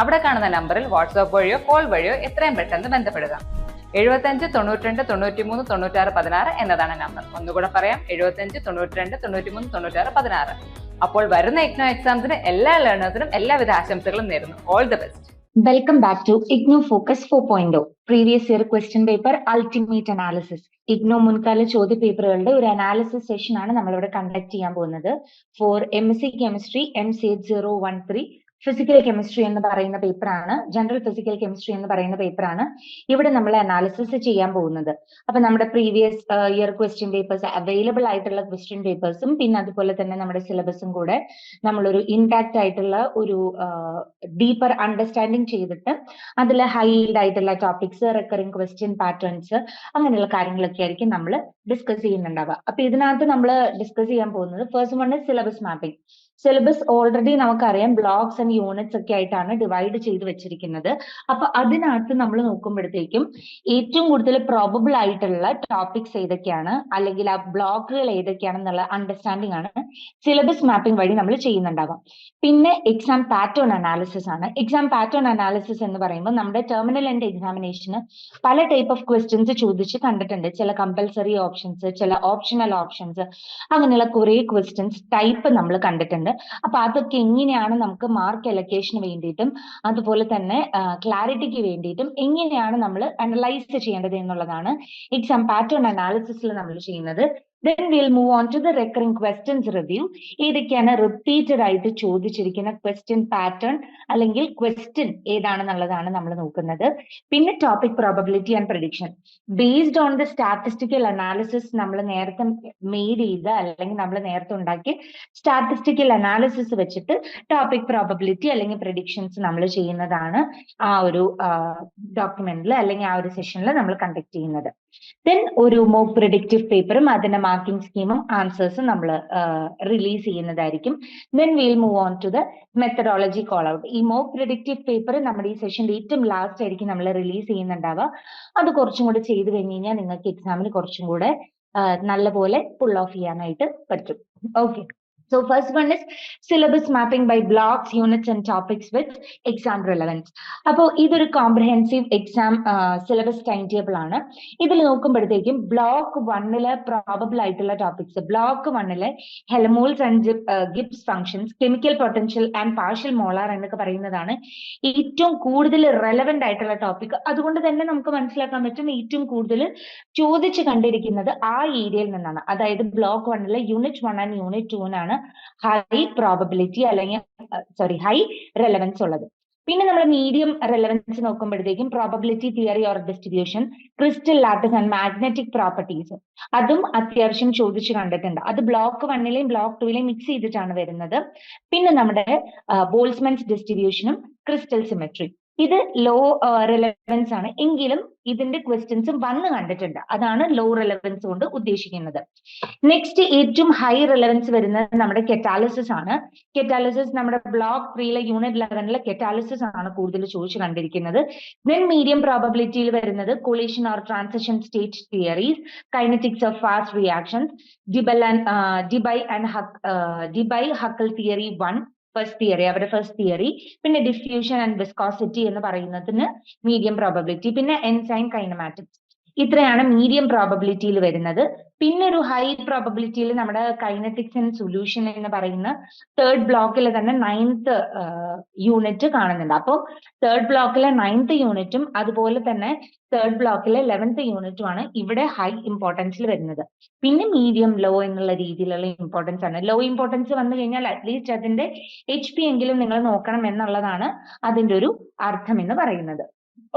അവിടെ കാണുന്ന നമ്പറിൽ വാട്സ്ആപ്പ് വഴിയോ കോൾ വഴിയോ എത്രയും പെട്ടെന്ന് ബന്ധപ്പെടുക. എഴുപത്തഞ്ച് തൊണ്ണൂറ്റിരണ്ട് തൊണ്ണൂറ്റിമൂന്ന് തൊണ്ണൂറ്റാറ് പതിനാറ് എന്നതാണ് നമ്പർ. ഒന്നുകൂടെ പറയാം എഴുപത്തഞ്ച് തൊണ്ണൂറ്റിരണ്ട് തൊണ്ണൂറ്റിമൂന്ന് തൊണ്ണൂറ്റാറ് പതിനാറ്. അപ്പോൾ വരുന്ന ഇഗ്നോ എക്സാംസിന് എല്ലാ ലേണേഴ്സിനും എല്ലാവിധ ആശംസകളും നേരുന്നു. All the best welcome back to IGNOU focus four point previous year question paper ultimate analysis IGNOU മുൻകാല ചോദ്യ പേപ്പറുകളുടെ ഒരു അനാലിസിസ് സെഷൻ ആണ് നമ്മളിവിടെ കണ്ടക്ട് ചെയ്യാൻ പോകുന്നത്. Four M S C chemistry M C H zero one three physical chemistry എന്ന് പറയുന്ന പേപ്പറാണ് ജനറൽ ഫിസിക്കൽ കെമിസ്ട്രി എന്ന് പറയുന്ന പേപ്പറാണ് ഇവിടെ നമ്മൾ അനാലിസിസ് ചെയ്യാൻ പോകുന്നത്. അപ്പൊ നമ്മുടെ previous year question papers available ആയിട്ടുള്ള ക്വസ്റ്റ്യൻ പേപ്പേഴ്സും പിന്നെ അതുപോലെ തന്നെ നമ്മുടെ സിലബസും കൂടെ നമ്മളൊരു ഇൻടാക്ട് ആയിട്ടുള്ള ഒരു ഡീപ്പർ അണ്ടർസ്റ്റാൻഡിങ് ചെയ്തിട്ട് അതിൽ ഹൈൽഡ് ആയിട്ടുള്ള ടോപ്പിക്സ് റെക്കറിംഗ് ക്വസ്റ്റ്യൻ പാറ്റേൺസ് അങ്ങനെയുള്ള കാര്യങ്ങളൊക്കെ ആയിരിക്കും നമ്മൾ ഡിസ്കസ് ചെയ്യുന്നുണ്ടാവുക. അപ്പൊ ഇതിനകത്ത് നമ്മൾ ഡിസ്കസ് ചെയ്യാൻ പോകുന്നത് first one syllabus mapping syllabus already നമുക്കറിയാം ബ്ലോക്സ് ആൻഡ് യൂണിറ്റ്സ് ഒക്കെ ആയിട്ടാണ് ഡിവൈഡ് ചെയ്ത് വെച്ചിരിക്കുന്നത്. അപ്പൊ അതിനകത്ത് നമ്മൾ നോക്കുമ്പോഴത്തേക്കും ഏറ്റവും കൂടുതൽ പ്രോബബിൾ ആയിട്ടുള്ള ടോപ്പിക്സ് ഏതൊക്കെയാണ്? അല്ലെങ്കിൽ ആ ബ്ലോക്കുകൾ ഏതൊക്കെയാണെന്നുള്ള അണ്ടർസ്റ്റാൻഡിംഗ് ആണ് സിലബസ് മാപ്പിംഗ് വഴി നമ്മൾ ചെയ്യുന്നുണ്ടാവാം പിന്നെ എക്സാം പാറ്റേൺ അനാലിസിസ് ആണ്. എക്സാം പാറ്റേൺ അനാലിസിസ് എന്ന് പറയുമ്പോൾ നമ്മുടെ ടെർമിനൽ ആൻഡ് എക്സാമിനേഷന് പല ടൈപ്പ് ഓഫ് ക്വസ്റ്റ്യൻസ് ചോദിച്ച് കണ്ടിട്ടുണ്ട്. ചില കമ്പൽസറി ഓപ്ഷൻസ് ചില ഓപ്ഷണൽ ഓപ്ഷൻസ് അങ്ങനെയുള്ള കുറെ ക്വസ്റ്റ്യൻസ് ടൈപ്പ് നമ്മൾ കണ്ടിട്ടുണ്ട്. അപ്പൊ അതൊക്കെ എങ്ങനെയാണ് നമുക്ക് മാർക്ക് എലക്കേഷന് വേണ്ടിയിട്ടും അതുപോലെ തന്നെ ക്ലാരിറ്റിക്ക് വേണ്ടിയിട്ടും എങ്ങനെയാണ് നമ്മൾ അനലൈസ് ചെയ്യേണ്ടത് എന്നുള്ളതാണ് എക്സാം പാറ്റേൺ അനാലിസിസിൽ നമ്മൾ ചെയ്യുന്നത്. Then will move on to the recurring questions review ഏതൊക്കെയാണ് റിപ്പീറ്റഡ് ആയിട്ട് ചോദിച്ചിരിക്കുന്ന ക്വസ്റ്റ്യൻ പാറ്റേൺ അല്ലെങ്കിൽ ക്വസ്റ്റ്യൻ ഏതാണെന്നുള്ളതാണ് നമ്മൾ നോക്കുന്നത്. പിന്നെ topic probability and prediction based on the statistical analysis നമ്മൾ നേരത്തെ മെയ്ഡ് ചെയ്ത് അല്ലെങ്കിൽ നമ്മൾ നേരത്തെ ഉണ്ടാക്കിയ സ്റ്റാറ്റിസ്റ്റിക്കൽ അനാലിസിസ് വെച്ചിട്ട് ടോപ്പിക് പ്രോബബിലിറ്റി അല്ലെങ്കിൽ പ്രഡിക്ഷൻസ് നമ്മൾ ചെയ്യുന്നതാണ് ആ ഒരു ഡോക്യുമെന്റിൽ അല്ലെങ്കിൽ ആ ഒരു സെഷനിൽ നമ്മൾ കണ്ടക്ട് ചെയ്യുന്നത്. ദെൻ ഒരു മോക്ക് പ്രിഡിക്റ്റീവ് പേപ്പറും അതിന്റെ മാർക്കിംഗ് സ്കീമും ആൻസേഴ്സും നമ്മൾ റിലീസ് ചെയ്യുന്നതായിരിക്കും. Then will move on to the methodology call out ഈ മോ പ്രിഡിക്റ്റീവ് പേപ്പർ നമ്മുടെ ഈ സെഷന്റെ ഏറ്റവും ലാസ്റ്റ് ആയിരിക്കും നമ്മൾ റിലീസ് ചെയ്യുന്നുണ്ടാവുക. അത് കുറച്ചും കൂടെ ചെയ്തു കഴിഞ്ഞ് കഴിഞ്ഞാൽ നിങ്ങൾക്ക് എക്സാമിന് കുറച്ചും കൂടെ നല്ലപോലെ പുൾ ഓഫ് ചെയ്യാനായിട്ട് പറ്റും. Okay So first one is syllabus mapping by blocks, units and topics with exam relevance. അപ്പോൾ ഇതൊരു comprehensive exam syllabus time table ആണ്. ഇതിൽ നോക്കുമ്പോഴത്തേക്കും ബ്ലോക്ക് വണ്ണിൽ പ്രോബബിൾ ആയിട്ടുള്ള ടോപ്പിക്സ് ബ്ലോക്ക് വണ്ണിൽ Helmholtz and Gibbs functions chemical potential and partial molar എന്നൊക്കെ പറയുന്നതാണ് ഏറ്റവും കൂടുതൽ റെലവെന്റ് ആയിട്ടുള്ള ടോപ്പിക് അതുകൊണ്ട് തന്നെ നമുക്ക് മനസ്സിലാക്കാൻ പറ്റും ഏറ്റവും കൂടുതൽ ചോദിച്ചു കണ്ടിരിക്കുന്നത് ആ ഏരിയയിൽ നിന്നാണ്. അതായത് ബ്ലോക്ക് വണ്ണിലെ യൂണിറ്റ് വൺ ആൻഡ് യൂണിറ്റ് ടൂനാണ് ഹൈ പ്രോബബിലിറ്റി അല്ലെങ്കിൽ സോറി ഹൈ റെലവൻസ് ഉള്ളത്. പിന്നെ നമ്മൾ മീഡിയം റെലവൻസ് നോക്കുമ്പോഴത്തേക്കും probability theory or distribution crystal lattice and magnetic properties അതും അത്യാവശ്യം ചോദിച്ചു കണ്ടിട്ടുണ്ട്. അത് ബ്ലോക്ക് വണ്ണിലെയും ബ്ലോക്ക് ടൂവിലെയും മിക്സ് ചെയ്തിട്ടാണ് വരുന്നത്. പിന്നെ നമ്മുടെ ബോൾസ്മെൻസ് ഡിസ്ട്രിബ്യൂഷനും ക്രിസ്റ്റൽ സിമെട്രി ഇത് ലോ റിലവൻസ് ആണ്. എങ്കിലും ഇതിന്റെ ക്വസ്റ്റ്യൻസും വന്ന് കണ്ടിട്ടുണ്ട്. അതാണ് ലോ റിലവൻസ് കൊണ്ട് ഉദ്ദേശിക്കുന്നത്. നെക്സ്റ്റ് ഏറ്റവും ഹൈ റിലവൻസ് വരുന്നത് നമ്മുടെ കെറ്റാലിസിസ് ആണ്. കെറ്റാലിസിസ് നമ്മുടെ ബ്ലോക്ക് ത്രീയിലെ യൂണിറ്റ് ലെവനിലെ കെറ്റാലിസിസ് ആണ് കൂടുതൽ ചോദിച്ചു കണ്ടിരിക്കുന്നത്. ദെൻ മീഡിയം പ്രോബബിലിറ്റിയിൽ വരുന്നത് collision or transition state theories kinetics of fast reactions Debye and Debye and Debye Huckel theory one first theory അവരുടെ ഫസ്റ്റ് തിയറി പിന്നെ ഡിഫ്യൂഷൻ ആൻഡ് വിസ്കോസിറ്റി എന്ന് പറയുന്നതിന് മീഡിയം പ്രോബബിലിറ്റി പിന്നെ എൻസൈം കൈനമാറ്റിക്സ് ഇത്രയാണ് മീഡിയം പ്രോബബിലിറ്റിയിൽ വരുന്നത്. പിന്നെ ഒരു ഹൈ പ്രോബബിലിറ്റിയിൽ നമ്മുടെ കൈനറ്റിക്സ് ആൻഡ് സൊല്യൂഷൻ എന്ന് പറയുന്ന തേർഡ് ബ്ലോക്കിൽ തന്നെ നയൻത്ത് യൂണിറ്റ് കാണുന്നുണ്ട്. അപ്പോൾ തേർഡ് ബ്ലോക്കിലെ നയൻത്ത് യൂണിറ്റും അതുപോലെ തന്നെ തേർഡ് ബ്ലോക്കിലെ ലെവൻത്ത് യൂണിറ്റും ആണ് ഇവിടെ ഹൈ ഇമ്പോർട്ടൻസിൽ വരുന്നത്. പിന്നെ മീഡിയം ലോ എന്നുള്ള രീതിയിലുള്ള ഇമ്പോർട്ടൻസ് ആണ്. ലോ ഇമ്പോർട്ടൻസ് വന്നു കഴിഞ്ഞാൽ അറ്റ്ലീസ്റ്റ് അതിന്റെ എച്ച് പി എങ്കിലും നിങ്ങൾ നോക്കണം എന്നുള്ളതാണ് അതിന്റെ ഒരു അർത്ഥം എന്ന് പറയുന്നത്.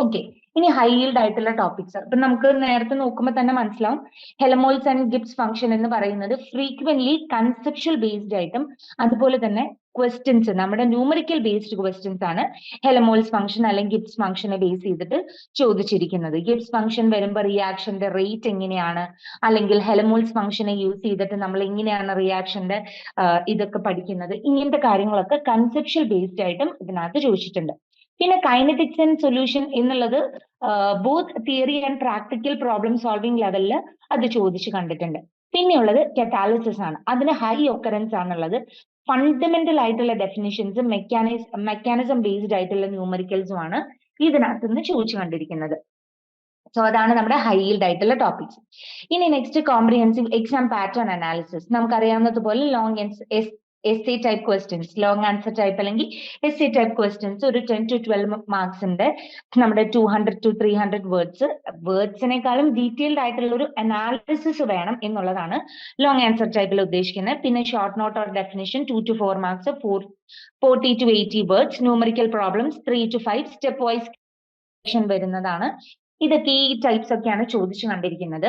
ഓക്കെ ഇനി ഹൈ yield ആയിട്ടുള്ള ടോപ്പിക്സ് ഇപ്പൊ നമുക്ക് നേരത്തെ നോക്കുമ്പോൾ തന്നെ മനസ്സിലാവും. ഹെലമോൾസ് ആൻഡ് ഗിബ്സ് ഫംഗ്ഷൻ എന്ന് പറയുന്നത് ഫ്രീക്വന്റ്ലി കൺസെപ്ഷ്യൽ ബേസ്ഡ് ആയിട്ടും അതുപോലെ തന്നെ ക്വസ്റ്റ്യൻസ് നമ്മുടെ ന്യൂമറിക്കൽ ബേസ്ഡ് ക്വസ്റ്റ്യൻസ് ആണ് ഹെലമോൾസ് ഫംഗ്ഷൻ അല്ലെങ്കിൽ ഗിബ്സ് ഫംഗ്ഷനെ ബേസ് ചെയ്തിട്ട് ചോദിച്ചിരിക്കുന്നത്. ഗിബ്സ് ഫംഗ്ഷൻ വരുമ്പോൾ റിയാക്ഷന്റെ റേറ്റ് എങ്ങനെയാണ്? അല്ലെങ്കിൽ ഹെലമോൾസ് ഫംഗ്ഷനെ യൂസ് ചെയ്തിട്ട് നമ്മൾ എങ്ങനെയാണ് റിയാക്ഷന്റെ ഇതൊക്കെ പഠിക്കുന്നത്? ഇങ്ങനത്തെ കാര്യങ്ങളൊക്കെ കൺസെപ്ഷ്യൽ ബേസ്ഡ് ആയിട്ടും ഇതിനകത്ത് ചോദിച്ചിട്ടുണ്ട്. പിന്നെ കൈനറ്റിക്സ് ആൻഡ് സൊല്യൂഷൻ എന്നുള്ളത് both theory and practical problem solving ലെവലിൽ അത് ചോദിച്ചു കണ്ടിട്ടുണ്ട്. പിന്നെയുള്ളത് കെറ്റാലിസിസ് ആണ്. അതിന് ഹൈ ഒക്കറൻസ് ആണുള്ളത്. ഫണ്ടമെന്റൽ ആയിട്ടുള്ള ഡെഫിനിഷൻസ് മെക്കാനിസ് മെക്കാനിസം ബേസ്ഡ് ആയിട്ടുള്ള ന്യൂമറിക്കൽസും ആണ് ഇതിനകത്ത് നിന്ന് ചോദിച്ചു കണ്ടിരിക്കുന്നത്. സോ അതാണ് നമ്മുടെ ഹൈ yield ആയിട്ടുള്ള ടോപ്പിക്സ് ഇനി next comprehensive exam pattern analysis നമുക്കറിയാവുന്നതുപോലെ long S S C type questions long answer type അല്ലെങ്കിൽ എസ് സി ടൈപ്പ് ക്വസ്റ്റ്യൻസ് ഒരു ടെൻ ടു ട്വൽവ് മാർക്സിന്റെ നമ്മുടെ two hundred two three hundred words വേർഡ്സിനേക്കാളും detailed ആയിട്ടുള്ള ഒരു analysis വേണം എന്നുള്ളതാണ് ലോങ് ആൻസർ ടൈപ്പിൽ ഉദ്ദേശിക്കുന്നത്. പിന്നെ short note or definition two two four marks four forty two eighty words numerical problems three two five stepwise വരുന്നതാണ്. ഇതൊക്കെ ഈ ടൈപ്സ് ഒക്കെയാണ് ചോദിച്ചു കണ്ടിരിക്കുന്നത്.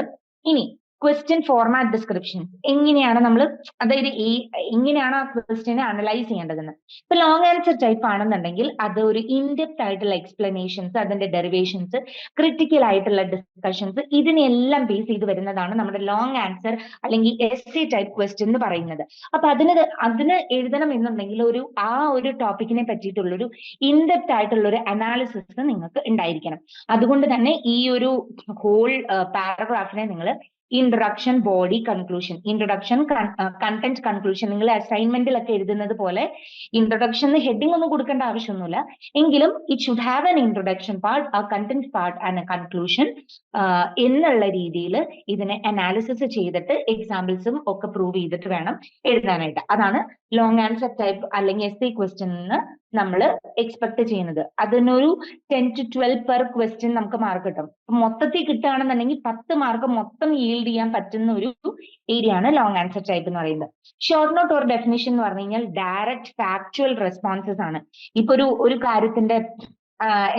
ഇനി ക്വസ്റ്റ്യൻ ഫോർമാറ്റ് ഡിസ്ക്രിപ്ഷൻ എങ്ങനെയാണ് നമ്മൾ അതായത് ഈ എങ്ങനെയാണ് ആ ക്വസ്റ്റ്യനെ അനലൈസ് ചെയ്യേണ്ടതെന്ന്. ഇപ്പൊ ലോങ് ആൻസർ ടൈപ്പ് ആണെന്നുണ്ടെങ്കിൽ അത് ഒരു ഇൻഡെപ്ത് ആയിട്ടുള്ള എക്സ്പ്ലനേഷൻസ് അതിന്റെ ഡെറിവേഷൻസ് ക്രിട്ടിക്കൽ ആയിട്ടുള്ള ഡിസ്കഷൻസ് ഇതിനെല്ലാം ബേസ് ചെയ്ത് വരുന്നതാണ് നമ്മുടെ ലോങ് ആൻസർ അല്ലെങ്കിൽ എസ് സി ടൈപ്പ് ക്വസ്റ്റ്യൻ എന്ന് പറയുന്നത്. അപ്പൊ അതിന് അതിന് എഴുതണം എന്നുണ്ടെങ്കിൽ ഒരു ആ ഒരു ടോപ്പിക്കിനെ പറ്റിയിട്ടുള്ള ഒരു ഇൻഡെപ്ത് ആയിട്ടുള്ള ഒരു അനാലിസിസ് നിങ്ങൾക്ക് ഉണ്ടായിരിക്കണം. അതുകൊണ്ട് തന്നെ ഈ ഒരു ഹോൾ പാരഗ്രാഫിനെ നിങ്ങൾ introduction body conclusion introduction content conclusion നിങ്ങൾ അസൈൻമെന്റിലൊക്കെ എഴുതുന്നത് പോലെ ഇൻട്രൊഡക്ഷൻ ഹെഡിങ് ഒന്നും കൊടുക്കേണ്ട ആവശ്യമൊന്നുമില്ല. എങ്കിലും it should have an introduction part ആ കണ്ടന്റ് പാർട്ട് ആൻഡ് കൺക്ലൂഷൻ എന്നുള്ള രീതിയിൽ ഇതിനെ അനാലിസിസ് ചെയ്തിട്ട് എക്സാമ്പിൾസും ഒക്കെ പ്രൂവ് ചെയ്തിട്ട് വേണം എഴുതാനായിട്ട്. അതാണ് ലോങ് ആൻസർ ടൈപ്പ് അല്ലെങ്കിൽ എസ് സി ക്വസ്റ്റ്യൻ നമ്മൾ എക്സ്പെക്ട് ചെയ്യുന്നത്. അതിനൊരു ten to twelve per question നമുക്ക് മാർക്ക് കിട്ടും. മൊത്തത്തിൽ കിട്ടുകയാണെന്നുണ്ടെങ്കിൽ പത്ത് മാർക്ക് മൊത്തം ഈൽഡ് ചെയ്യാൻ പറ്റുന്ന ഒരു ഏരിയ ആണ് ലോങ് ആൻസർ ടൈപ്പ് എന്ന് പറയുന്നത്. ഷോർട്ട് നോട്ട് ഓർ ഡെഫിനിഷൻ എന്ന് പറഞ്ഞു കഴിഞ്ഞാൽ ഡയറക്റ്റ് ഫാക്ച്വൽ റെസ്പോൺസസ് ആണ്. ഇപ്പൊ ഒരു ഒരു കാര്യത്തിന്റെ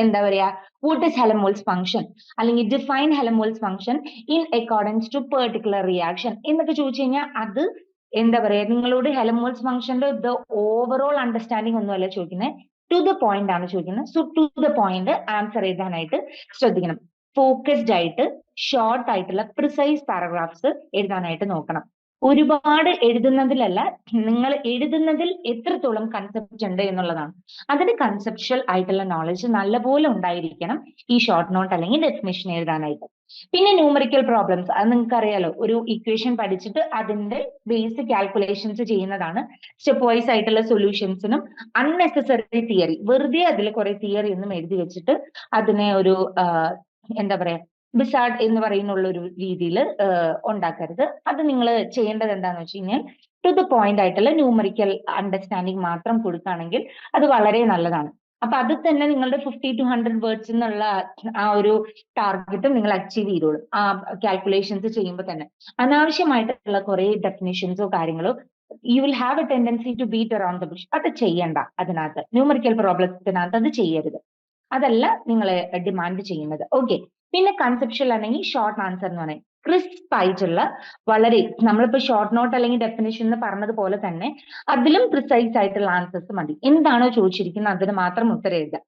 എന്താ പറയാ വോട്ട് ഇസ് ഹെലമോൾസ് ഫംഗ്ഷൻ അല്ലെങ്കിൽ define Helmholtz function in accordance to particular reaction എന്നൊക്കെ ചോദിച്ചു കഴിഞ്ഞാൽ അത് എന്താ പറയാ നിങ്ങളോട് ഹെലമോൾസ് ഫംഗ്ഷന്റെ ദ ഓവറോൾ അണ്ടർസ്റ്റാൻഡിങ് ഒന്നുമല്ല ചോദിക്കുന്നത്. ടു ദ പോയിന്റ് ആണ് ചോദിക്കുന്നത്. So to the point answer എഴുതാനായിട്ട് ശ്രദ്ധിക്കണം. ഫോക്കസ്ഡ് ആയിട്ട് ഷോർട്ട് ആയിട്ടുള്ള പ്രിസൈസ് പാരഗ്രാഫ്സ് എഴുതാനായിട്ട് നോക്കണം. ഒരുപാട് എഴുതുന്നതിലല്ല നിങ്ങൾ എഴുതുന്നതിൽ എത്രത്തോളം കൺസെപ്റ്റ് ഉണ്ട് എന്നുള്ളതാണ്. അതിന് കൺസെപ്ച്വൽ ആയിട്ടുള്ള നോളജ് നല്ലപോലെ ഉണ്ടായിരിക്കണം ഈ ഷോർട്ട് നോട്ട് അല്ലെങ്കിൽ ഡെഫിനേഷൻ എഴുതാനായിട്ട്. പിന്നെ ന്യൂമറിക്കൽ പ്രോബ്ലംസ് അത് നിങ്ങൾക്ക് അറിയാലോ ഒരു ഇക്വേഷൻ പഠിച്ചിട്ട് അതിന്റെ ബേസിക് കാൽക്കുലേഷൻസ് ചെയ്യുന്നതാണ്. സ്റ്റെപ്പ് വൈസ് ആയിട്ടുള്ള സൊല്യൂഷൻസിനും അൺനെസസറി തിയറി വെറുതെ അതിൽ കുറെ തിയറി ഒന്നും എഴുതി വെച്ചിട്ട് അതിനെ ഒരു എന്താ പറയാ ബിസാഡ് എന്ന് പറയുന്ന ഒരു രീതിയിൽ ഉണ്ടാക്കരുത്. അത് നിങ്ങൾ ചെയ്യേണ്ടത് എന്താണെന്ന് വെച്ച് കഴിഞ്ഞാൽ ടു ദ പോയിന്റ് ആയിട്ടുള്ള ന്യൂമറിക്കൽ അണ്ടർസ്റ്റാൻഡിങ് മാത്രം കൊടുക്കുകയാണെങ്കിൽ അത് വളരെ നല്ലതാണ്. അപ്പൊ അത് തന്നെ നിങ്ങളുടെ ഫിഫ്റ്റി ടു ഹൺഡ്രഡ് വേർഡ്സ് എന്നുള്ള ആ ഒരു ടാർഗറ്റും നിങ്ങൾ അച്ചീവ് ചെയ്തോളും. ആ കാൽക്കുലേഷൻസ് ചെയ്യുമ്പോൾ തന്നെ. അനാവശ്യമായിട്ടുള്ള കുറെ ഡെഫിനേഷൻസോ കാര്യങ്ങളോ you will have a tendency to beat around the bush അത് ചെയ്യണ്ട അതിനകത്ത്. ന്യൂമറിക്കൽ പ്രോബ്ലത്തിനകത്ത് അത് ചെയ്യരുത്. അതല്ല നിങ്ങൾ ഡിമാൻഡ് ചെയ്യുന്നത്. ഓക്കെ പിന്നെ കൺസെപ്ഷ്യൽ അല്ലെങ്കിൽ ഷോർട്ട് ആൻസർ എന്ന് പറയും ക്രിസ്പ് ആയിട്ടുള്ള വളരെ നമ്മളിപ്പോ ഷോർട്ട് നോട്ട് അല്ലെങ്കിൽ ഡെഫിനേഷൻ എന്ന് പറഞ്ഞതുപോലെ തന്നെ അതിലും പ്രിസൈസ് ആയിട്ടുള്ള ആൻസേഴ്സ് മതി. എന്താണോ ചോദിച്ചിരിക്കുന്നത് അതിന് മാത്രം ഉത്തരം എഴുതുക.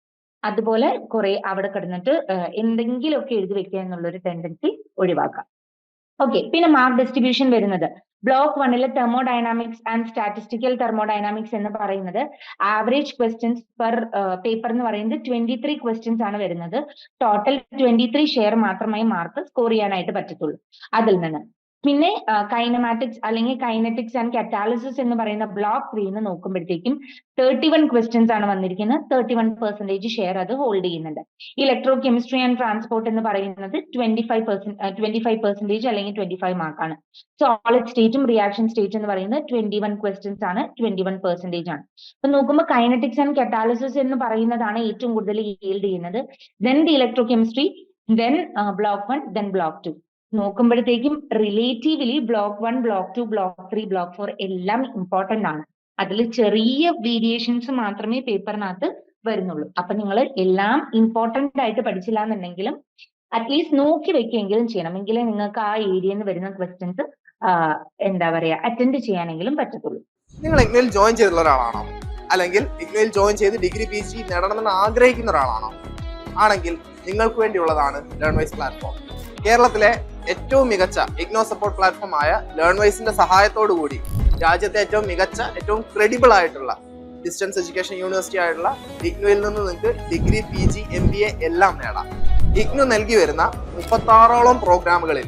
അതുപോലെ കുറെ അവിടെ കിടന്നിട്ട് എന്തെങ്കിലുമൊക്കെ എഴുതി വെക്കുക എന്നുള്ള ഒരു ടെൻഡൻസി ഒഴിവാക്കാം ഓക്കെ പിന്നെ മാർക്ക് ഡിസ്ട്രിബ്യൂഷൻ വരുന്നത്. ബ്ലോക്ക് വണ്ണിലെ തെർമോഡൈനാമിക്സ് ആൻഡ് സ്റ്റാറ്റിസ്റ്റിക്കൽ തെർമോഡൈനാമിക്സ് എന്ന് പറയുന്നത് ആവറേജ് ക്വസ്റ്റ്യൻസ് പെർ പേപ്പർ എന്ന് പറയുന്നത് ട്വന്റി ത്രീ ക്വസ്റ്റ്യൻസ് ആണ് വരുന്നത്. ടോട്ടൽ ട്വന്റി ത്രീ ഷെയർ മാത്രമായി മാർക്ക് സ്കോർ ചെയ്യാനായിട്ട് പറ്റത്തുള്ളൂ. അതിൽ നിന്ന്. പിന്നെ കൈനമാറ്റിക്സ് അല്ലെങ്കിൽ കൈനറ്റിക്സ് ആൻഡ് കറ്റാലിസിസ് എന്ന് പറയുന്ന ബ്ലോക്ക് ത്രീന്ന് നോക്കുമ്പോഴത്തേക്കും തേർട്ടി വൺ ക്വസ്റ്റ്യൻസ് ആണ് വന്നിരിക്കുന്നത്. തേർട്ടി വൺ പെർസെന്റേജ് ഷെയർ അത് ഹോൾഡ് ചെയ്യുന്നുണ്ട്. ഇലക്ട്രോ കെമിസ്ട്രി ആൻഡ് ട്രാൻസ്പോർട്ട് എന്ന് പറയുന്നത് twenty five percent twenty five percentage അല്ലെങ്കിൽ ട്വന്റി ഫൈവ് മാർക്കാണ് സോളിഡ് സ്റ്റേറ്റും റിയാക്ഷൻ സ്റ്റേറ്റ് എന്ന് പറയുന്നത് ട്വന്റി വൺ ക്വസ്റ്റ്യൻസ് ആണ് ട്വന്റി വൺ പെർസെന്റേജ് ആണ്. അപ്പൊ നോക്കുമ്പോൾ കൈനറ്റിക്സ് ആൻഡ് കറ്റാലിസിസ് എന്ന് പറയുന്നതാണ് ഏറ്റവും കൂടുതൽ ഹീൽഡ് ചെയ്യുന്നത്. Then the electrochemistry then block one then block two നോക്കുമ്പോഴത്തേക്കും relatively block one block two block three block four എല്ലാം ഇമ്പോർട്ടന്റ് ആണ്. അതിൽ ചെറിയ വേരിയേഷൻസ് മാത്രമേ പേപ്പറിനകത്ത് വരുന്നുള്ളൂ. അപ്പൊ നിങ്ങൾ എല്ലാം ഇമ്പോർട്ടന്റ് ആയിട്ട് പഠിച്ചില്ല എന്നുണ്ടെങ്കിലും അറ്റ്ലീസ്റ്റ് നോക്കി വെക്കുകയെങ്കിലും ചെയ്യണം. എങ്കിലേ നിങ്ങൾക്ക് ആ ഏരിയയിൽ നിന്ന് വരുന്ന ക്വസ്റ്റ്യൻസ് എന്താ പറയാ അറ്റൻഡ് ചെയ്യാനെങ്കിലും പറ്റത്തുള്ളൂ. നിങ്ങൾ ഇഗ്നയിൽ ജോയിൻ ചെയ്തിട്ടുള്ള ഒരാളാണോ? അല്ലെങ്കിൽ ഇഗ്നയിൽ ജോയിൻ ചെയ്ത് ഡിഗ്രി പി ജി നേടണമെന്ന് ആഗ്രഹിക്കുന്ന ഒരാളാണോ? ആണെങ്കിൽ നിങ്ങൾക്ക് വേണ്ടിയുള്ളതാണ് ലേൺവൈസ് പ്ലാറ്റ്ഫോം കേരളത്തിലെ ഏറ്റവും മികച്ച ഇഗ്നോ സപ്പോർട്ട് പ്ലാറ്റ്ഫോം ആയ ലേൺ വൈസിന്റെ സഹായത്തോടു കൂടി രാജ്യത്തെ ഏറ്റവും മികച്ച ഏറ്റവും ക്രെഡിബിൾ ആയിട്ടുള്ള ഡിസ്റ്റൻസ് എഡ്യൂക്കേഷൻ യൂണിവേഴ്സിറ്റി ആയിട്ടുള്ള ഇഗ്നോയിൽ നിന്ന് നിങ്ങൾക്ക് degree P G M B A എല്ലാം നേടാം. ഇഗ്നോ നൽകി വരുന്ന മുപ്പത്താറോളം പ്രോഗ്രാമുകളിൽ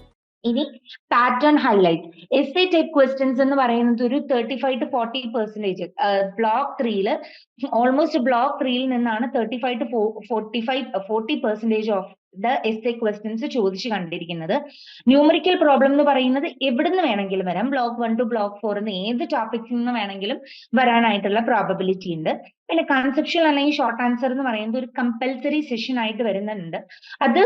ഇനി pattern highlight S A type questions എന്ന് പറയുന്നത് ഒരു thirty five to forty percentage block ത്രീയിൽ ഓൾമോസ്റ്റ് ബ്ലോക്ക് ത്രീയിൽ നിന്നാണ് thirty five to forty five forty percentage of the S A questions ചോദിച്ചു കണ്ടിരിക്കുന്നത്. ന്യൂമറിക്കൽ പ്രോബ്ലം എന്ന് പറയുന്നത് എവിടുന്ന് വേണമെങ്കിലും വരാം. Block one two block four എന്ന് ഏത് ടോപ്പിക്സിൽ നിന്ന് വേണമെങ്കിലും വരാനായിട്ടുള്ള പ്രോബബിലിറ്റി ഉണ്ട്. പിന്നെ കൺസെപ്ഷ്യൽ അല്ലെങ്കിൽ ഷോർട്ട് ആൻസർ എന്ന് പറയുന്നത് ഒരു കമ്പൽസറി സെഷൻ ആയിട്ട് വരുന്നുണ്ട്. അത്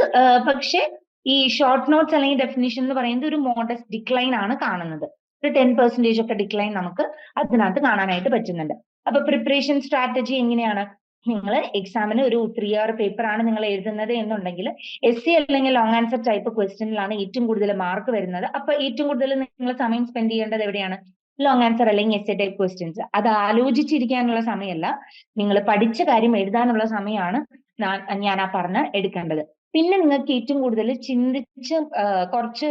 പക്ഷെ ഈ ഷോർട്ട് നോട്ട്സ് അല്ലെങ്കിൽ ഡെഫിനിഷൻ എന്ന് പറയുന്നത് ഒരു മോഡസ്റ്റ് ഡിക്ലൈൻ ആണ് കാണുന്നത്. ഒരു ടെൻ പെർസെന്റേജ് ഒക്കെ ഡിക്ലൈൻ നമുക്ക് അതിനകത്ത് കാണാനായിട്ട് പറ്റുന്നുണ്ട്. അപ്പൊ പ്രിപ്പറേഷൻ സ്ട്രാറ്റജി എങ്ങനെയാണ്? നിങ്ങൾ എക്സാമിന് ഒരു ത്രീ അവർ പേപ്പർ ആണ് നിങ്ങൾ എഴുതുന്നത് എന്നുണ്ടെങ്കിൽ എസ് സി അല്ലെങ്കിൽ ലോങ് ആൻസർ ടൈപ്പ് ക്വസ്റ്റ്യനിലാണ് ഏറ്റവും കൂടുതൽ മാർക്ക് വരുന്നത്. അപ്പൊ ഏറ്റവും കൂടുതൽ നിങ്ങൾ സമയം സ്പെൻഡ് ചെയ്യേണ്ടത് എവിടെയാണ്? ലോങ് ആൻസർ അല്ലെങ്കിൽ എസ് എ ടൈപ്പ് ക്വസ്റ്റ്യൻസ് അത് ആലോചിച്ചിരിക്കാനുള്ള സമയമല്ല. നിങ്ങൾ പഠിച്ച കാര്യം എഴുതാനുള്ള സമയമാണ് ഞാൻ ആ പറഞ്ഞ എടുക്കേണ്ടത്. പിന്നെ നിങ്ങൾക്ക് ഏറ്റവും കൂടുതൽ ചിന്തിച്ച് കുറച്ച്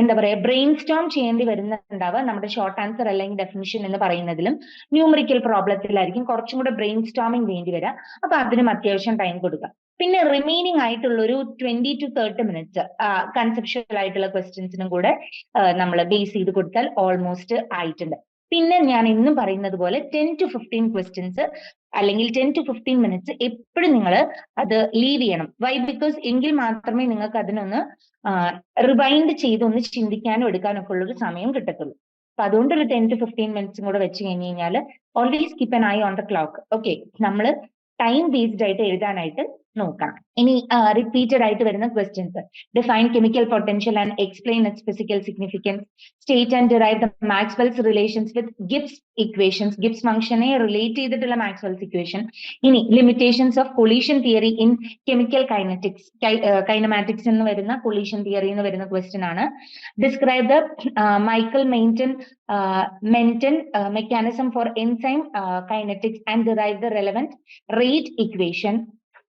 എന്താ പറയാ ബ്രെയിൻ സ്റ്റോം ചെയ്യേണ്ടി വരുന്നുണ്ടാവുക നമ്മുടെ ഷോർട്ട് ആൻസർ അല്ലെങ്കിൽ ഡെഫിനിഷൻ എന്ന് പറയുന്നതിലും. ന്യൂമറിക്കൽ പ്രോബ്ലത്തിലായിരിക്കും കുറച്ചും കൂടെ ബ്രെയിൻ സ്റ്റോമിങ് വേണ്ടി വരിക. അപ്പൊ അതിനും അത്യാവശ്യം ടൈം കൊടുക്കുക. പിന്നെ റിമൈനിങ് ആയിട്ടുള്ള ഒരു twenty to thirty minutes conceptual ആയിട്ടുള്ള ക്വസ്റ്റ്യൻസിനും കൂടെ നമ്മൾ ബേസ് ചെയ്ത് കൊടുത്താൽ ഓൾമോസ്റ്റ് ആയിട്ടുണ്ട്. പിന്നെ ഞാൻ ഇന്നും പറയുന്നത് പോലെ ടെൻ ടു ഫിഫ്റ്റീൻ ക്വസ്റ്റ്യൻസ് അല്ലെങ്കിൽ ടെൻ ടു ഫിഫ്റ്റീൻ മിനിറ്റ്സ് എപ്പോഴും നിങ്ങൾ അത് ലീവ് ചെയ്യണം. വൈ ബിക്കോസ് എങ്കിൽ മാത്രമേ നിങ്ങൾക്ക് അതിനൊന്ന് റിവൈൻഡ് ചെയ്ത് ഒന്ന് ചിന്തിക്കാനും എടുക്കാനും ഒക്കെ ഉള്ളൊരു സമയം കിട്ടത്തുള്ളൂ. അപ്പൊ അതുകൊണ്ട് ഒരു ടെൻ ടു ഫിഫ്റ്റീൻ മിനിറ്റ്സും കൂടെ വെച്ച് കഴിഞ്ഞ് കഴിഞ്ഞാൽ always keep an eye on the clock okay നമ്മൾ ടൈം ബേസ്ഡ് ആയിട്ട് എഴുതാനായിട്ട് നോക്കണം ഇനി റിപ്പീറ്റഡ് ആയിട്ട് വരുന്ന questions define chemical potential and explain its physical significance state and derive the Maxwell's relations with Gibbs equations Gibbs ഫംഗ്ഷനെ റിലേറ്റ് ചെയ്തിട്ടുള്ള Maxwell's equation ഇനി limitations of collision theory in chemical kinetics kinematics എന്ന് വരുന്ന collision theory എന്ന് വരുന്ന question ആണ്. Describe the Michaelis Menten Menten mechanism for enzyme kinetics and derive the relevant rate equation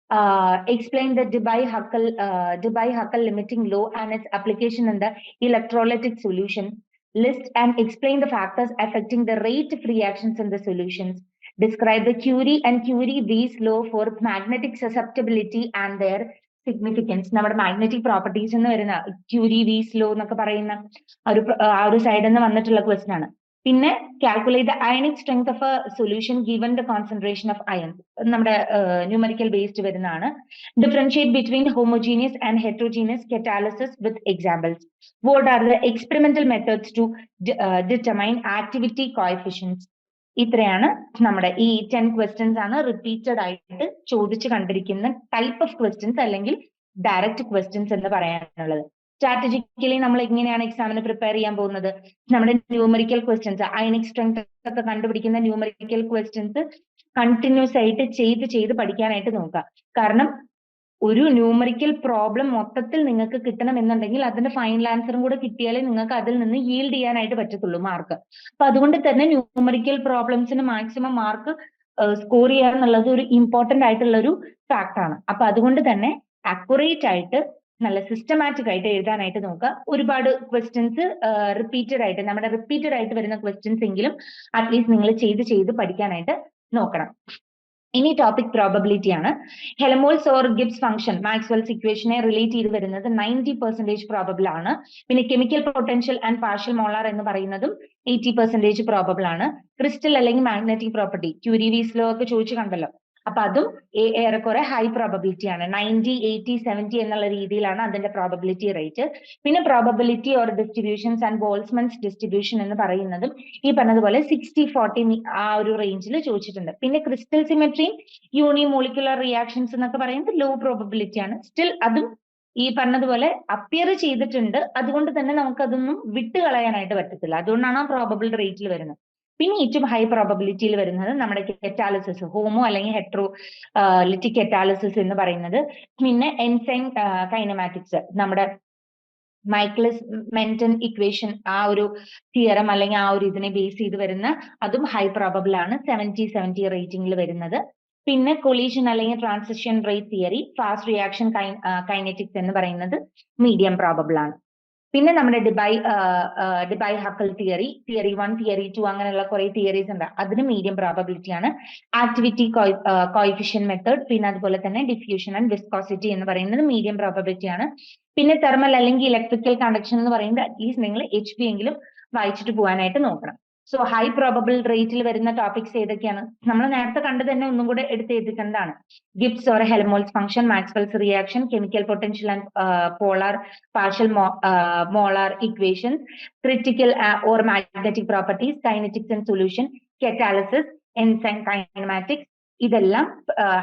uh, explain the Debye-Huckel uh, Debye-Huckel limiting law and its application in the electrolytic solution. List and explain the factors affecting the rate of reactions in the solutions. Describe the Curie and Curie-Weiss law for magnetic susceptibility and their significance നമ്മുടെ magnetic properties എന്ന് വരുന്ന Curie Weiss law എന്നൊക്കെ പറയുന്ന ഒരു ആ ഒരു സൈഡിൽ നിന്ന് വന്നിട്ടുള്ള ക്വസ്റ്റൻ ആണ് പിന്നെ calculate the ionic strength of a solution given the concentration of ion നമ്മുടെ ന്യൂമറിക്കൽ ബേസ്ഡ് വരുന്നതാണ്. Differentiate between homogeneous and heterogeneous catalysis with examples what are the experimental methods to determine activity coefficients ഇത്രയാണ് നമ്മുടെ ഈ ten questions ആണ് repeated ആയിട്ട് ചോദിച്ചു കണ്ടിരിക്കുന്ന type of questions അല്ലെങ്കിൽ ഡയറക്റ്റ് ക്വസ്റ്റ്യൻസ് എന്ന് പറയാനുള്ളത്. സ്ട്രാറ്റജിക്കലി നമ്മൾ എങ്ങനെയാണ് എക്സാമിന് പ്രിപ്പയർ ചെയ്യാൻ പോകുന്നത്? നമ്മുടെ ന്യൂമറിക്കൽ ക്വസ്റ്റ്യൻസ് അയണിക് സ്ട്രെങ്ത് ഒക്കെ കണ്ടുപിടിക്കുന്ന ന്യൂമറിക്കൽ ക്വസ്റ്റ്യൻസ് കണ്ടിന്യൂസ് ആയിട്ട് ചെയ്ത് ചെയ്ത് പഠിക്കാനായിട്ട് നോക്കുക. കാരണം ഒരു ന്യൂമറിക്കൽ പ്രോബ്ലം മൊത്തത്തിൽ നിങ്ങൾക്ക് കിട്ടണം എന്നുണ്ടെങ്കിൽ അതിന്റെ ഫൈനൽ ആൻസറും കൂടെ കിട്ടിയാലേ നിങ്ങൾക്ക് അതിൽ നിന്ന് ഈൽഡ് ചെയ്യാനായിട്ട് പറ്റത്തുള്ളൂ മാർക്ക് അപ്പൊ അതുകൊണ്ട് തന്നെ ന്യൂമറിക്കൽ പ്രോബ്ലംസിന് മാക്സിമം മാർക്ക് സ്കോർ ചെയ്യുക എന്നുള്ളത് ഒരു ഇമ്പോർട്ടന്റ് ആയിട്ടുള്ള ഒരു ഫാക്ട് ആണ്. അപ്പൊ അതുകൊണ്ട് തന്നെ അക്യുറേറ്റ് ആയിട്ട് നല്ല സിസ്റ്റമാറ്റിക് ആയിട്ട് എഴുതാനായിട്ട് നോക്കുക. ഒരുപാട് ക്വസ്റ്റ്യൻസ് റിപ്പീറ്റഡ് ആയിട്ട് നമ്മുടെ റിപ്പീറ്റഡ് ആയിട്ട് വരുന്ന ക്വസ്റ്റ്യൻസ് എങ്കിലും അറ്റ്ലീസ്റ്റ് നിങ്ങൾ ചെയ്ത് ചെയ്ത് പഠിക്കാനായിട്ട് നോക്കണം. ഇനി ടോപ്പിക് പ്രോബബിലിറ്റി ആണ്. Helmholtz or Gibbs function Maxwell's ഇക്വേഷനെ relate ചെയ്ത് വരുന്നത് നയന്റി പെർസെന്റേജ് പ്രോബബിൾ ആണ്. പിന്നെ chemical potential and partial molar എന്ന് പറയുന്നതും എയ്റ്റി പെർസെന്റേജ് പ്രോബബിൾ ആണ്. ക്രിസ്റ്റൽ അല്ലെങ്കിൽ magnetic property Curie Weiss law ഒക്കെ ചോദിച്ചു കണ്ടല്ലോ. അപ്പൊ അതും ഏറെക്കുറെ ഹൈ പ്രോബബിലിറ്റി ആണ്. നയന്റി എയ്റ്റി സെവന്റി എന്നുള്ള രീതിയിലാണ് അതിന്റെ പ്രോബബിലിറ്റി റേറ്റ് പിന്നെ probability or distributions and Boltzmann's distribution എന്ന് പറയുന്നതും ഈ പറഞ്ഞതുപോലെ സിക്സ്റ്റി ഫോർട്ടി ആ ഒരു റേഞ്ചിൽ ചോദിച്ചിട്ടുണ്ട്. പിന്നെ ക്രിസ്റ്റൽ സിമെട്രിയും യൂണിമോളിക്കുലർ റിയാക്ഷൻസ് എന്നൊക്കെ പറയുന്നത് ലോ പ്രോബബിലിറ്റി ആണ്. സ്റ്റിൽ അതും ഈ പറഞ്ഞതുപോലെ അപ്പിയർ ചെയ്തിട്ടുണ്ട്. അതുകൊണ്ട് തന്നെ നമുക്ക് അതൊന്നും വിട്ട് കളയാനായിട്ട് പറ്റത്തില്ല. അതുകൊണ്ടാണ് ആ പ്രോബബിൾ റേറ്റിൽ വരുന്നത്. പിന്നെ ഏറ്റവും ഹൈ പ്രോബബിലിറ്റിയിൽ വരുന്നത് നമ്മുടെ കെറ്റാലിസിസ് ഹോമോ അല്ലെങ്കിൽ ഹെട്രോ ലിറ്റിക് കെറ്റാലിസിസ് എന്ന് പറയുന്നത്. പിന്നെ എൻസൈം കൈനമാറ്റിക്സ് നമ്മുടെ മൈക്കിൾസ് മെന്റൻ ഇക്വേഷൻ ആ ഒരു തിയറം അല്ലെങ്കിൽ ആ ഒരു ഇതിനെ ബേസ് ചെയ്ത് വരുന്ന അതും ഹൈ പ്രോബബിൾ ആണ്. സെവന്റി സെവന്റി റേറ്റിംഗിൽ വരുന്നത്. പിന്നെ കൊളീഷൻ അല്ലെങ്കിൽ transition rate theory fast reaction kinetics എന്ന് പറയുന്നത് മീഡിയം പ്രോബബിൾ ആണ്. പിന്നെ നമ്മുടെ Debye Debye Huckel theory theory one theory two അങ്ങനെയുള്ള കുറെ തിയറീസ് ഉണ്ട്. അതിന് മീഡിയം പ്രോബബിലിറ്റി ആണ്. ആക്ടിവിറ്റി കോയിഫിഷ്യൻ മെത്തേഡ് പിന്നെ അതുപോലെ തന്നെ ഡിഫ്യൂഷൻ ആൻഡ് വിസ്കോസിറ്റി എന്ന് പറയുന്നത് മീഡിയം പ്രോബബിലിറ്റി ആണ്. പിന്നെ തെർമൽ അല്ലെങ്കിൽ ഇലക്ട്രിക്കൽ കണ്ടക്ഷൻ എന്ന് പറയുന്നത് അറ്റ്ലീസ്റ്റ് നിങ്ങൾ എച്ച് പി എങ്കിലും വായിച്ചിട്ട് പോകാനായിട്ട് നോക്കണം. സോ ഹൈ പ്രോബബിൾ റേറ്റിൽ വരുന്ന ടോപ്പിക്സ് ഏതൊക്കെയാണ്? നമ്മൾ നേരത്തെ കണ്ടു തന്നെ ഒന്നും കൂടെ എടുത്ത് എഴുതിക്കേണ്ടതാണ് Gibbs or Helmholtz function Maxwell's reaction chemical potential and polar partial molar equations critical or magnetic properties kinetics and solution catalysis enzyme kinematics ഇതെല്ലാം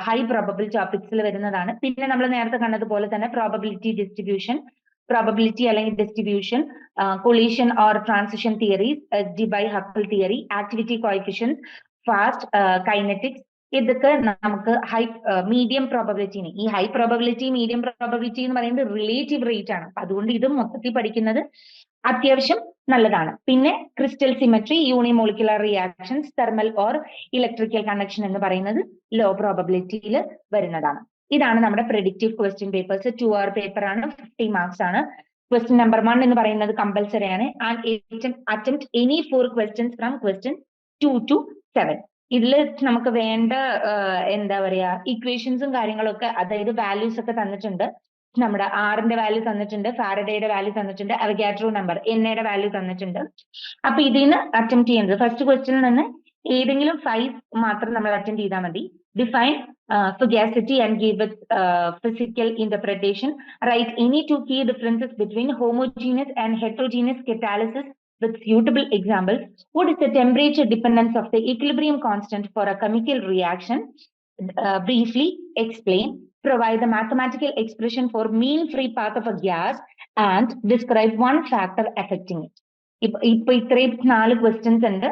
ഹൈ പ്രോബബിൾ ടോപ്പിക്സിൽ വരുന്നതാണ്. പിന്നെ നമ്മൾ നേരത്തെ കണ്ടതുപോലെ തന്നെ പ്രോബബിലിറ്റി ഡിസ്ട്രിബ്യൂഷൻ പ്രോബബിലിറ്റി അല്ലെങ്കിൽ distribution collision or transition theories Debye Huckel theory activity coefficient fast kinetics ഇതൊക്കെ നമുക്ക് ഹൈ മീഡിയം പ്രോബബിലിറ്റിന് ഈ ഹൈ പ്രോബബിലിറ്റി മീഡിയം പ്രോബബിലിറ്റി എന്ന് പറയുന്നത് റിലേറ്റീവ് റേറ്റ് ആണ്. അതുകൊണ്ട് ഇത് മൊത്തത്തിൽ പഠിക്കുന്നത് അത്യാവശ്യം നല്ലതാണ്. പിന്നെ crystal symmetry unimolecular reactions thermal or electrical connection എന്ന് പറയുന്നത് ലോ പ്രോബബിലിറ്റിയിൽ വരുന്നതാണ്. ഇതാണ് നമ്മുടെ predictive question papers two hour paper ആണ് ഫിഫ്റ്റി മാർക്സ് ആണ്. ക്വസ്റ്റ്യൻ നമ്പർ വൺ എന്ന് പറയുന്നത് കമ്പൽസറി ആണ്. And attempt any four questions from question two to seven ഇതിൽ നമുക്ക് വേണ്ട എന്താ പറയാ ഇക്വേഷൻസും കാര്യങ്ങളൊക്കെ അതായത് വാല്യൂസ് ഒക്കെ തന്നിട്ടുണ്ട്. നമ്മുടെ ആറിന്റെ വാല്യൂ തന്നിട്ടുണ്ട് ഫാരഡേയുടെ വാല്യൂ തന്നിട്ടുണ്ട് അവഗാട്രോ നമ്പർ എന്നയുടെ വാല്യൂ തന്നിട്ടുണ്ട്. അപ്പൊ ഇതിൽ നിന്ന് അറ്റംപ്റ്റ് ചെയ്യുന്നത് ഫസ്റ്റ് ക്വസ്റ്റ്യനിൽ നിന്ന് ഏതെങ്കിലും ഫൈവ് മാത്രം നമ്മൾ അറ്റൻഡ് ചെയ്താൽ മതി. Define fugacity and give it uh, physical interpretation. Write any two key differences between homogeneous and heterogeneous catalysis with suitable examples. What is the temperature dependence of the equilibrium constant for a chemical reaction? Uh, briefly explain. Provide the mathematical expression for mean free path of a gas and describe one factor affecting it. ഇപ്പൊ ഇത്രയും നാല് questions ഉണ്ട്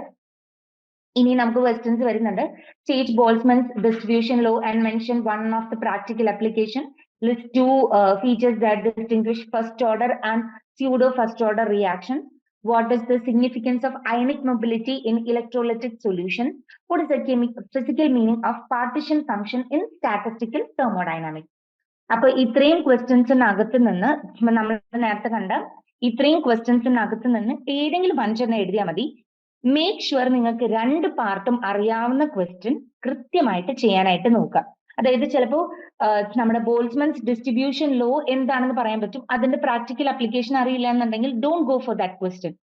ഇനി നമുക്ക് questions വരുന്നുണ്ട്. State Boltzmann's distribution law and mention one of the practical application list two features that distinguish first order and pseudo first order reaction what is the significance of ionic mobility in electrolytic solution? What is the chemical physical meaning of partition function in statistical thermodynamics? അപ്പൊ ഇത്രയും ക്വസ്റ്റ്യൻസിനകത്ത് നിന്ന് നമ്മൾ നേരത്തെ കണ്ട ഇത്രയും ക്വസ്റ്റ്യൻസിനകത്ത് നിന്ന് ഏതെങ്കിലും അഞ്ചെണ്ണം എഴുതിയാൽ മതി. മേക്ക് ഷുവർ നിങ്ങൾക്ക് രണ്ട് പാർട്ടും അറിയാവുന്ന ക്വസ്റ്റ്യൻ കൃത്യമായിട്ട് ചെയ്യാനായിട്ട് നോക്കുക. അതായത് ചിലപ്പോൾ നമ്മുടെ ബോൾസ്മൻസ് ഡിസ്ട്രിബ്യൂഷൻ ലോ എന്താണെന്ന് പറയാൻ പറ്റും. അതിന്റെ പ്രാക്ടിക്കൽ അപ്ലിക്കേഷൻ അറിയില്ല എന്നുണ്ടെങ്കിൽ don't go for that question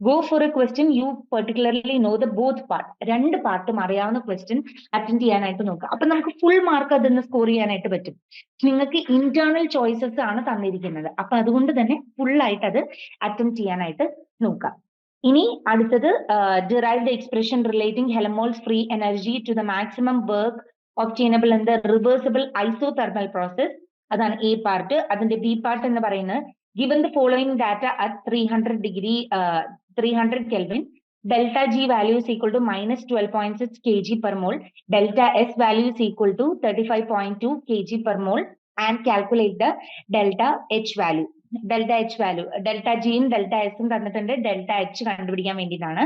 go for a question you particularly know the both part രണ്ട് പാർട്ടും അറിയാവുന്ന ക്വസ്റ്റ്യൻ അറ്റൻഡ് ചെയ്യാനായിട്ട് നോക്കുക. അപ്പൊ നമുക്ക് ഫുൾ മാർക്ക് അതിന് സ്കോർ ചെയ്യാനായിട്ട് പറ്റും. നിങ്ങൾക്ക് ഇന്റേണൽ ചോയ്സസ് ആണ് തന്നിരിക്കുന്നത്. അപ്പൊ അതുകൊണ്ട് തന്നെ ഫുൾ ആയിട്ട് അത് അറ്റൻഡ് ചെയ്യാനായിട്ട് നോക്കാം ഇനി അടുത്തത് derive the expression relating Helmholtz free energy to the maximum work obtainable in the reversible isothermal process അതാണ് എ പാർട്ട് അതിന്റെ ബി പാർട്ട് എന്ന് പറയുന്നത് given the following data at three hundred degree three hundred kelvin delta G value is equal to minus 12.6 kg per mole delta s value is equal to 35.2 kg per mole and calculate the delta h value. Delta H value delta ജിയും delta എസും തന്നിട്ടുണ്ട് delta H കണ്ടുപിടിക്കാൻ വേണ്ടിയിട്ടാണ്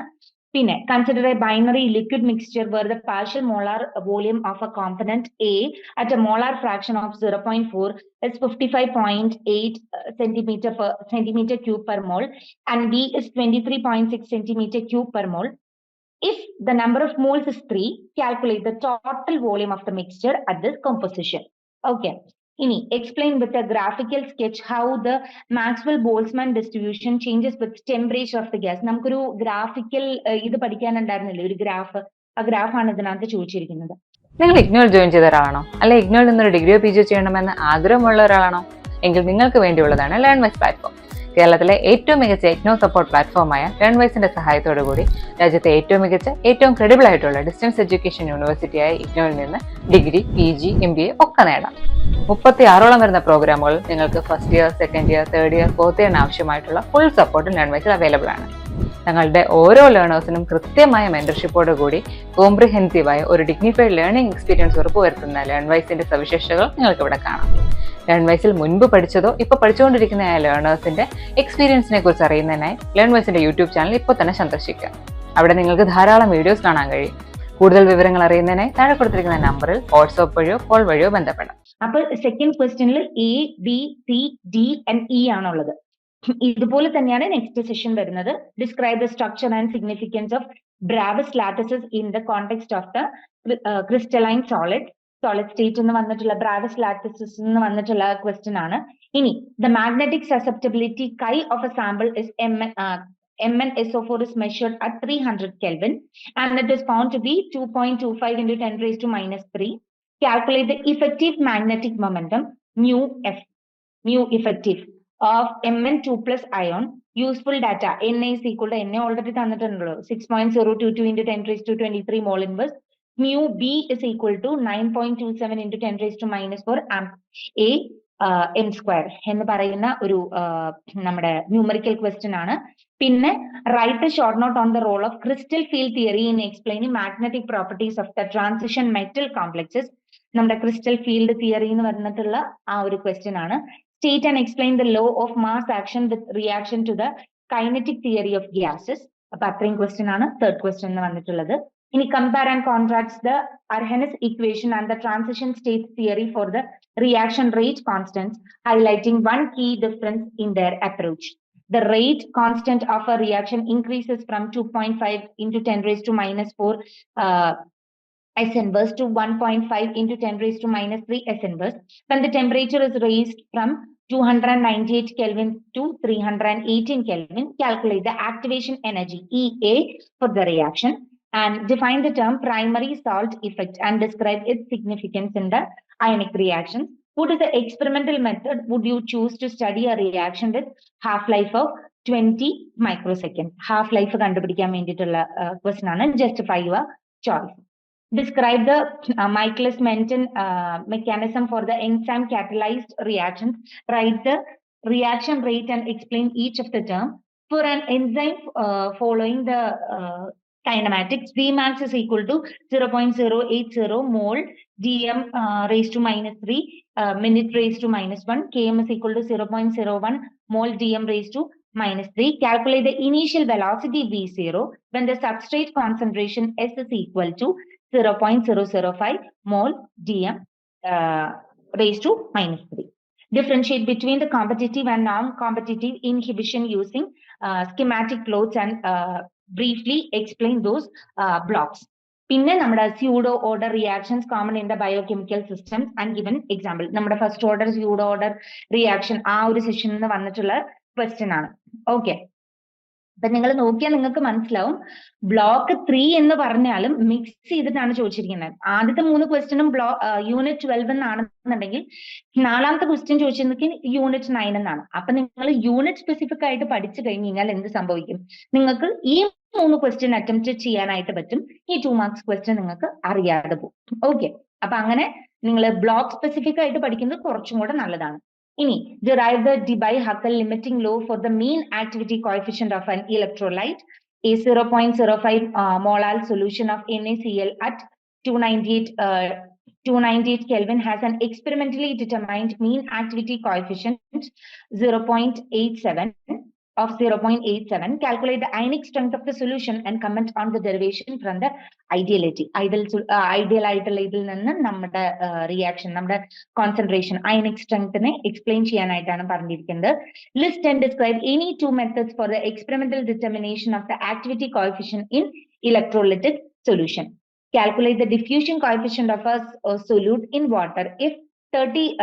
പിന്നെ consider a binary liquid mixture where the partial molar volume of a component A at a molar fraction of zero point four is 55.8 centimeter per centimeter cube per mole and B is 23.6 centimeter cube per mole. If the number of moles is 3, calculate the total volume of the mixture at this composition. Okay. ഇനി explain with a graphical sketch how the Maxwell Boltzmann distribution changes with temperature of the gas നമുക്കൊരു graphical ഇത് പഠിക്കാനുണ്ടായിരുന്നില്ലേ? ഒരു graph. ആ ഗ്രാഫാണ് ഇതിനകത്ത് ചോദിച്ചിരിക്കുന്നത്. നിങ്ങൾ ഇഗ്നോൾ join ചെയ്ത ഒരാളാണോ അല്ലെ ഇഗ്നോൾ നിന്നൊരു ഡിഗ്രിയോ പി ജിയോ ചെയ്യണമെന്ന് ആഗ്രഹമുള്ള ഒരാളാണോ? എങ്കിൽ നിങ്ങൾക്ക് വേണ്ടിയുള്ളതാണ് ലേൺ വൈസ് പ്ലാറ്റ്ഫോം കേരളത്തിലെ ഏറ്റവും മികച്ച എക്നോ സപ്പോർട്ട് പ്ലാറ്റ്ഫോമായ ലേൺ വൈസിന്റെ സഹായത്തോടു കൂടി രാജ്യത്തെ ഏറ്റവും മികച്ച ഏറ്റവും ക്രെഡിബിൾ ആയിട്ടുള്ള ഡിസ്റ്റൻസ് എഡ്യൂക്കേഷൻ യൂണിവേഴ്സിറ്റിയായ ഇഗ്നോയിൽ നിന്ന് degree P G M B A ഒക്കെ നേടാം. മുപ്പത്തി ആറോളം വരുന്ന പ്രോഗ്രാമുകൾ നിങ്ങൾക്ക് first year second year third year fourth ഇയറിന് ആവശ്യമായിട്ടുള്ള ഫുൾ സപ്പോർട്ടും ലേൺ വൈസിൽ അവൈലബിൾ ആണ്. ഞങ്ങളുടെ ഓരോ ലേണേഴ്സിനും കൃത്യമായ മെന്റർഷിപ്പോട് കൂടി കോംപ്രിഹെൻസീവായ ഒരു ഡിഗ്നിഫൈഡ് ലേണിംഗ് എക്സ്പീരിയൻസ് ഉറപ്പുവരുത്തുന്ന ലേൺ വൈസിന്റെ സവിശേഷതകൾ നിങ്ങൾക്ക് ഇവിടെ കാണാം. ലേൺ വൈസിൽ മുൻപ് പഠിച്ചതോ ഇപ്പോൾ പഠിച്ചുകൊണ്ടിരിക്കുന്ന ലേണേഴ്സിന്റെ എക്സ്പീരിയൻസിനെ കുറിച്ച് അറിയുന്നതിനായി ലേൺ വൈസിന്റെ യൂട്യൂബ് ചാനൽ ഇപ്പോൾ തന്നെ സന്ദർശിക്കുക. അവിടെ നിങ്ങൾക്ക് ധാരാളം വീഡിയോസ് കാണാൻ കഴിയും. കൂടുതൽ വിവരങ്ങൾ അറിയുന്നതിനായി താഴെ കൊടുത്തിരിക്കുന്ന നമ്പറിൽ വാട്സ്ആപ്പ് വഴിയോ കോൾ വഴിയോ ബന്ധപ്പെടാം. അപ്പൊ സെക്കൻഡ് ക്വസ്റ്റ്യനിൽ A B C D and E ആണുള്ളത്. ഇതുപോലെ തന്നെയാണ് നെക്സ്റ്റ് സെഷൻ വരുന്നത്. Describe the structure and significance of Bravais lattices in the context of the crystalline solid solid state എന്ന് വന്നിട്ടുള്ള ബ്രാവസ് ലാറ്റസസ് എന്ന് വന്നിട്ടുള്ള ക്വസ്റ്റ്യൻ ആണ് ഇനി the magnetic susceptibility chi of a sample is M MnSO4 is measured at 300 Kelvin and it is found to be 2.25 into 10 raised to minus 3. Calculate the effective magnetic momentum mu F, mu effective of Mn2 plus ion. Useful data Na is equal to Na already തന്നിട്ടുണ്ടല്ലോ 6.022 into 10 raised to 23 mole inverse. Mu B is equal to 9.27 into 10 raised to minus 4 amp. A m square എന്ന് പറയുന്ന ഒരു നമ്മുടെ numerical question ആണ്. പിന്നെ write short note on the role of crystal field theory in explaining magnetic properties of the transition metal complexes നമ്മുടെ crystal field theory എന്ന് പറഞ്ഞിട്ടുള്ള ആ ഒരു ക്വസ്റ്റ്യൻ ആണ്. State and explain the law of mass action with reaction to the kinetic theory of gases അപ്പൊ അത്രയും question ആണ്. Third question എന്ന് വന്നിട്ടുള്ളത്. ഇനി compare and contracts the Arrhenius equation and the transition state theory for the reaction rate constants, highlighting one key difference in their approach. The rate constant of a reaction increases from 2.5 into 10 raised to minus 4 uh, S inverse to 1.5 into 10 raised to minus 3 S inverse when the temperature is raised from 298 Kelvin to 318 Kelvin. Calculate the activation energy EA for the reaction and define the term primary salt effect and describe its significance in the ionic reactions. What is the experimental method would you choose to study a reaction with half-life of 20 microseconds? Half-life കണ്ടുപിടിക്കാൻ വേണ്ടിയിട്ടുള്ള question ആണ് justify your choice Describe the uh, Michaelis-Menten uh, mechanism for the enzyme catalyzed reactions. Write the reaction rate and explain each of the term. For an enzyme uh, following the uh, kinematics, Vmax is equal to 0.080 mole dm uh, raised to minus 3 uh, minute raised to minus 1 km is equal to 0.01 mole dm raised to minus 3 calculate the initial velocity v0 when the substrate concentration s is equal to 0.005 mole dm uh, raised to minus 3 differentiate between the competitive and non-competitive inhibition using uh, schematic plots and uh, explain those uh, blocks. പിന്നെ നമ്മുടെ pseudo order reactions common in the biochemical systems and given example നമ്മുടെ first order pseudo order reaction ആ ഒരു സെഷനിൽ നിന്ന് വന്നിട്ടുള്ള question ആണ്. Okay അപ്പൊ നിങ്ങൾ നോക്കിയാൽ നിങ്ങൾക്ക് മനസ്സിലാവും. ബ്ലോക്ക് ത്രീ എന്ന് പറഞ്ഞാലും മിക്സ് ചെയ്തിട്ടാണ് ചോദിച്ചിരിക്കുന്നത്. ആദ്യത്തെ മൂന്ന് ക്വസ്റ്റ്യനും ബ്ലോ യൂണിറ്റ് ട്വൽവ് എന്നാണെന്നുണ്ടെങ്കിൽ നാലാമത്തെ ക്വസ്റ്റ്യൻ ചോദിച്ചിരുന്നെങ്കിൽ യൂണിറ്റ് നയൻ എന്നാണ്. അപ്പൊ നിങ്ങൾ യൂണിറ്റ് സ്പെസിഫിക് ആയിട്ട് പഠിച്ചു കഴിഞ്ഞു കഴിഞ്ഞാൽ എന്ത് സംഭവിക്കും? നിങ്ങൾക്ക് ഈ മൂന്ന് ക്വസ്റ്റ്യൻ അറ്റംപ്റ്റ് ചെയ്യാനായിട്ട് പറ്റും. ഈ ടു മാർക്സ് ക്വസ്റ്റ്യൻ നിങ്ങൾക്ക് അറിയാതെ പോകും. ഓക്കെ അപ്പൊ അങ്ങനെ നിങ്ങൾ ബ്ലോക്ക് സ്പെസിഫിക് ആയിട്ട് പഠിക്കുന്നത് കുറച്ചും കൂടെ നല്ലതാണ്. ഇനി derive the Debye Huckel limiting law for the mean activity coefficient of an electrolyte a 0.05 uh, molar solution of NaCl at 298 uh, 298 Kelvin has an experimentally determined mean activity coefficient 0.87 of 0.87. Calculate the ionic strength of the solution and comment on the derivation from the ideality. Ideal, uh, ideal ആയിട്ടുള്ള ഇതിൽ നിന്ന് നമ്മുടെ reaction നമ്മുടെ concentration ionic സ്ട്രെങ്ത്തിനെ explain ചെയ്യാനായിട്ടാണ് പറഞ്ഞിരിക്കുന്നത് list and describe any two methods for the experimental determination of the activity coefficient in electrolytic solution. Calculate the diffusion coefficient of a, a solute in water if 30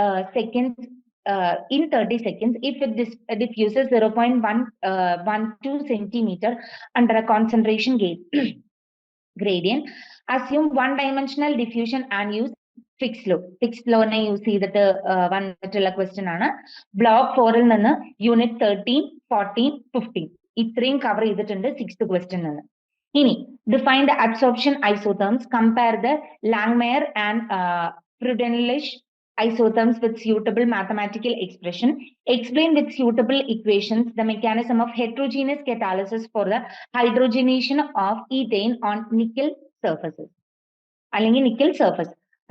uh, seconds uh, in 30 seconds if it dis uh, diffuses 0.112 centimeter under a concentration gauge gradient. Assume one dimensional diffusion and use Fick's law Fick's ലോനെ use ചെയ്തിട്ട് ആ, വന്നിട്ടുള്ള question ആണ്. Block ഫോറിൽ നിന്ന് unit thirteen fourteen fifteen ഇത്രയും cover ചെയ്തിട്ടുണ്ട് sixth question നിന്ന് ഇനി define the absorption isotherms compare the Langmuir and Freundlich isotherms with suitable mathematical expression. Explain with suitable equations the mechanism of heterogeneous catalysis for the hydrogenation of ethane on nickel surfaces. അല്ലെങ്കിൽ nickel surface.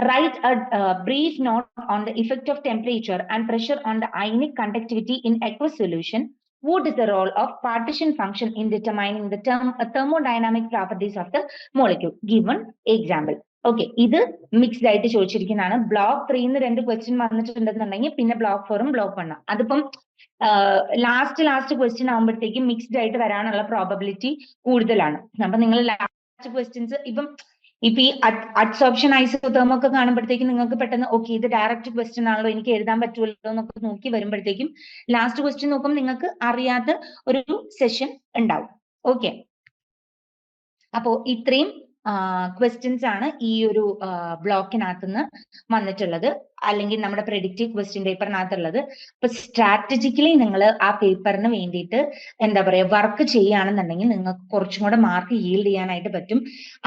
Write a uh, brief note on the effect of temperature and pressure on the ionic conductivity in aqueous solution. What is the role of partition function in determining the term, uh, thermodynamic properties of the molecule? Given example. Okay ഇത് mixed ആയിട്ട് ചോദിച്ചിരിക്കുന്നതാണ്. Block ത്രീന്ന് രണ്ട് question വന്നിട്ടുണ്ടെന്നുണ്ടെങ്കിൽ പിന്നെ block ഫോറും block വണ്ണ അതിപ്പം last last question ആകുമ്പോഴത്തേക്കും mixed ആയിട്ട് വരാനുള്ള പ്രോബബിലിറ്റി കൂടുതലാണ്. അപ്പൊ നിങ്ങൾ ലാസ്റ്റ് ക്വസ്റ്റ്യൻസ് ഇപ്പം ഇപ്പൊ ഈ അഡ്സോപ്ഷൻ ഐസോതേം ഒക്കെ കാണുമ്പോഴത്തേക്കും നിങ്ങൾക്ക് പെട്ടെന്ന് ഓക്കെ ഇത് ഡയറക്റ്റ് ക്വസ്റ്റ്യൻ ആണല്ലോ എനിക്ക് എഴുതാൻ പറ്റുമല്ലോ എന്നൊക്കെ നോക്കി വരുമ്പോഴത്തേക്കും ലാസ്റ്റ് ക്വസ്റ്റ്യൻ നോക്കുമ്പോൾ നിങ്ങൾക്ക് അറിയാത്ത ഒരു സെഷൻ ഉണ്ടാവും. ഓക്കെ അപ്പോ ഇത്രയും ക്വസ്റ്റ്യൻസ് ആണ് ഈ ഒരു ബ്ലോക്കിനകത്ത് നിന്ന് വന്നിട്ടുള്ളത്. അല്ലെങ്കിൽ നമ്മുടെ പ്രെഡിക്റ്റീവ് ക്വസ്റ്റ്യൻ പേപ്പറിനകത്തുള്ളത് അപ്പൊ സ്ട്രാറ്റജിക്കലി നിങ്ങൾ ആ പേപ്പറിന് വേണ്ടിയിട്ട് എന്താ പറയാ വർക്ക് ചെയ്യുകയാണെന്നുണ്ടെങ്കിൽ നിങ്ങൾക്ക് കുറച്ചും കൂടെ മാർക്ക് ഈൽഡ് ചെയ്യാനായിട്ട് പറ്റും.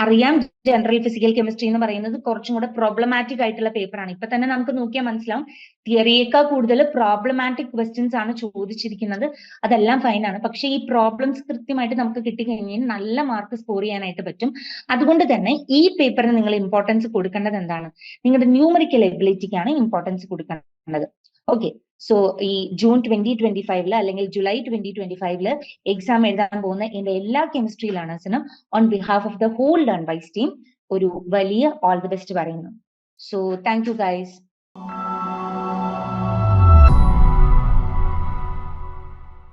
അറിയാം ജനറൽ ഫിസിക്കൽ കെമിസ്ട്രി എന്ന് പറയുന്നത് കുറച്ചും കൂടെ പ്രോബ്ലമാറ്റിക് ആയിട്ടുള്ള പേപ്പറാണ് ഇപ്പൊ തന്നെ നമുക്ക് നോക്കിയാൽ മനസ്സിലാവും. തിയറിയേക്കാൾ കൂടുതൽ പ്രോബ്ലമാറ്റിക് ക്വസ്റ്റ്യൻസ് ആണ് ചോദിച്ചിരിക്കുന്നത്. അതെല്ലാം ഫൈനാണ് പക്ഷെ ഈ പ്രോബ്ലംസ് കൃത്യമായിട്ട് നമുക്ക് കിട്ടിക്കഴിഞ്ഞാൽ നല്ല മാർക്ക് സ്കോർ ചെയ്യാനായിട്ട് പറ്റും. അതുകൊണ്ട് തന്നെ ഈ പേപ്പറിന് നിങ്ങൾ ഇമ്പോർട്ടൻസ് കൊടുക്കേണ്ടത് എന്താണ്? നിങ്ങളുടെ ന്യൂമറിക്കൽ എബിലിറ്റിക്കാണ് ഇമ്പോർട്ടൻസ് കൊടുക്കേണ്ടത്. ഓക്കെ സോ ഈ ജൂൺ ട്വന്റി ട്വന്റി ഫൈവിൽ അല്ലെങ്കിൽ ജൂലൈ ട്വന്റി ട്വന്റി ഫൈവിൽ എക്സാം എഴുതാൻ പോകുന്ന എന്റെ എല്ലാ chemistry ലേണേഴ്സിനും on behalf of the whole Learnwise team ഒരു വലിയ ഓൾ ദി ബെസ്റ്റ് പറയുന്നു. So thank you guys